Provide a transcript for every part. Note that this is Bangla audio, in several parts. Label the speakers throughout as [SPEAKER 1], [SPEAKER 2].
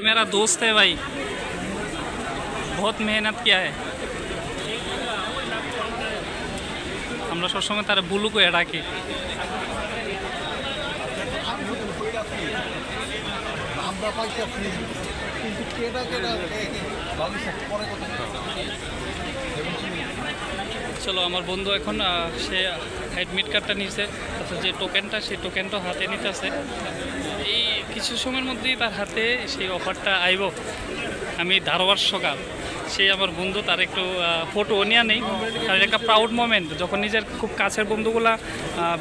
[SPEAKER 1] मेरा दोस्त है भाई बहुत मेहनत किया है আমরা সবসময় তারা বুলু করে ডাকি
[SPEAKER 2] আমরা পাইতেছি কিন্তু কেটা কেটা ভবিষ্যৎ পরে কথা
[SPEAKER 1] চলো, আমার বন্ধু এখন সে অ্যাডমিট কার্ডটা নিয়েছে অর্থাৎ যে টোকেনটা সেই টোকেনটা হাতে নিতেছে। এই কিছু সময়ের মধ্যেই তার হাতে সেই অফারটা আইব। আমি ধারবার সকাল। সেই আমার বন্ধু, তার একটু ফটো নিয়ে নেই। তার একটা প্রাউড মোমেন্ট যখন নিজের খুব কাছের বন্ধুগুলা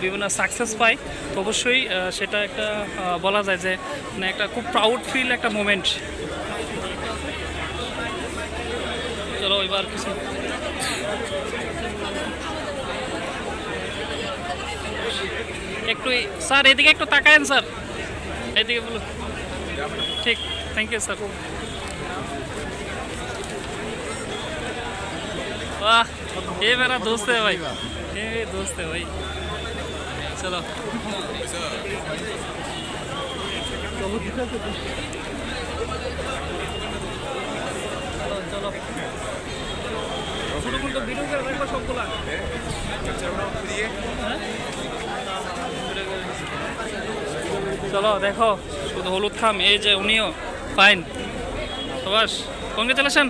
[SPEAKER 1] বিভিন্ন সাকসেস পায়, তো অবশ্যই সেটা একটা বলা যায় যে মানে একটা খুব প্রাউড ফিল একটা মোমেন্ট চলো, এবার কিছু একটু এই- স্যার এদিকে একটু তাকায়েন স্যার এদিকে বলুন ঠিক থ্যাংক ইউ স্যার वाह ये मेरा दोस्त है भाई ये मेरा दोस्त है भाई चलो চলো, দেখো, শুধু হলুদ খাম, এই যে উনিও, ফাইন। সবাস কংগ্রেচুলেশন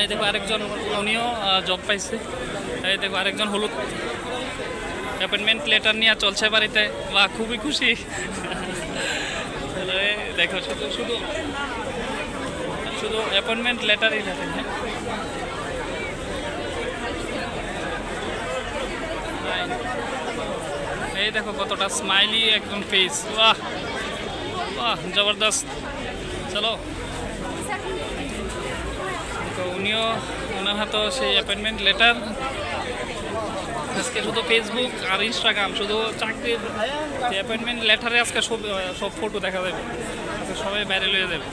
[SPEAKER 1] এই দেখো আরেকজন উনিও জব পাইছে। এই দেখো আরেকজন হলুদ অ্যাপয়েন্টমেন্ট লেটার নিয়ে চলছে বাড়িতে। বা খুবই খুশি। দেখো, শুধু শুধু শুধু অ্যাপয়েন্টমেন্ট লেটারই থাকে হ্যাঁ? এই দেখো কতটা স্মাইলি একদম ফেস বাহ বাহ, জবরদস্ত। চলো। তো উনিও, ওনার হাতেও সেই অ্যাপয়েন্টমেন্ট লেটার আজকে শুধু ফেসবুক আর ইনস্টাগ্রাম শুধু চাকরির অ্যাপয়েন্টমেন্ট লেটারে আজকে সব সব ফটো দেখা যাবে। সবাই বাইরে লয়ে যাবে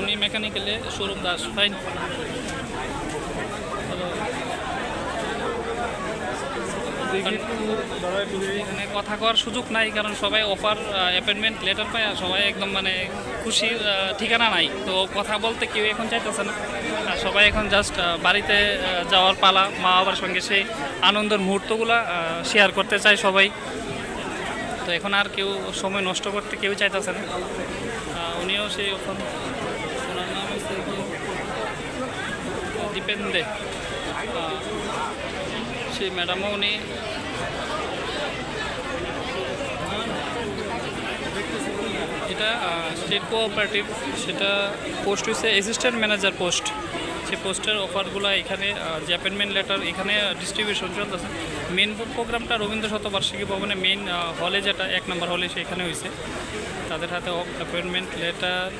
[SPEAKER 1] উনি মেকানিক্যালে শোরুম দাস ফাইন। এখানে কথা কওয়ার সুযোগ নাই কারণ সবাই অফার অ্যাপয়েন্টমেন্ট লেটার পায় আর সবাই একদম মানে খুশির আহ, ঠিকানা নাই। তো কথা বলতে কেউ এখন চাইতেছে না। আর সবাই এখন জাস্ট বাড়িতে যাওয়ার পালা মা বাবার সঙ্গে সেই আনন্দের মুহূর্তগুলো শেয়ার করতে চায় সবাই। তো এখন আর কেউ সময় নষ্ট করতে কেউ চাইতেছে না। উনিও সেই এখন দীপেন্দে আহ, সেই ম্যাডামও উনি এটা স্টেট কোঅপারেটিভ সেটা পোস্ট হয়েছে অ্যাসিস্ট্যান্ট ম্যানেজার পোস্ট সেই পোস্টের অফারগুলো এখানে যে অ্যাপয়েন্টমেন্ট লেটার এখানে ডিস্ট্রিবিউশন চলতেছে। মেন প্রোগ্রামটা রবীন্দ্র শতবার্ষিকী ভবনে মেন হলে যেটা, এক নম্বর হলে সেখানে হয়েছে তাদের হাতে অ্যাপয়েন্টমেন্ট লেটার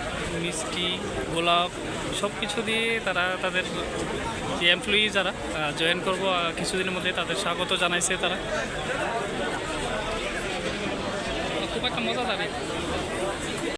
[SPEAKER 1] মিষ্টি, গোলাপ সব কিছু দিয়ে তারা তাদের, যে এমপ্লয়ি যারা জয়েন করব কিছুদিনের মধ্যে তাদের স্বাগত জানাইছে তারা। খুব একটা মজা লাগে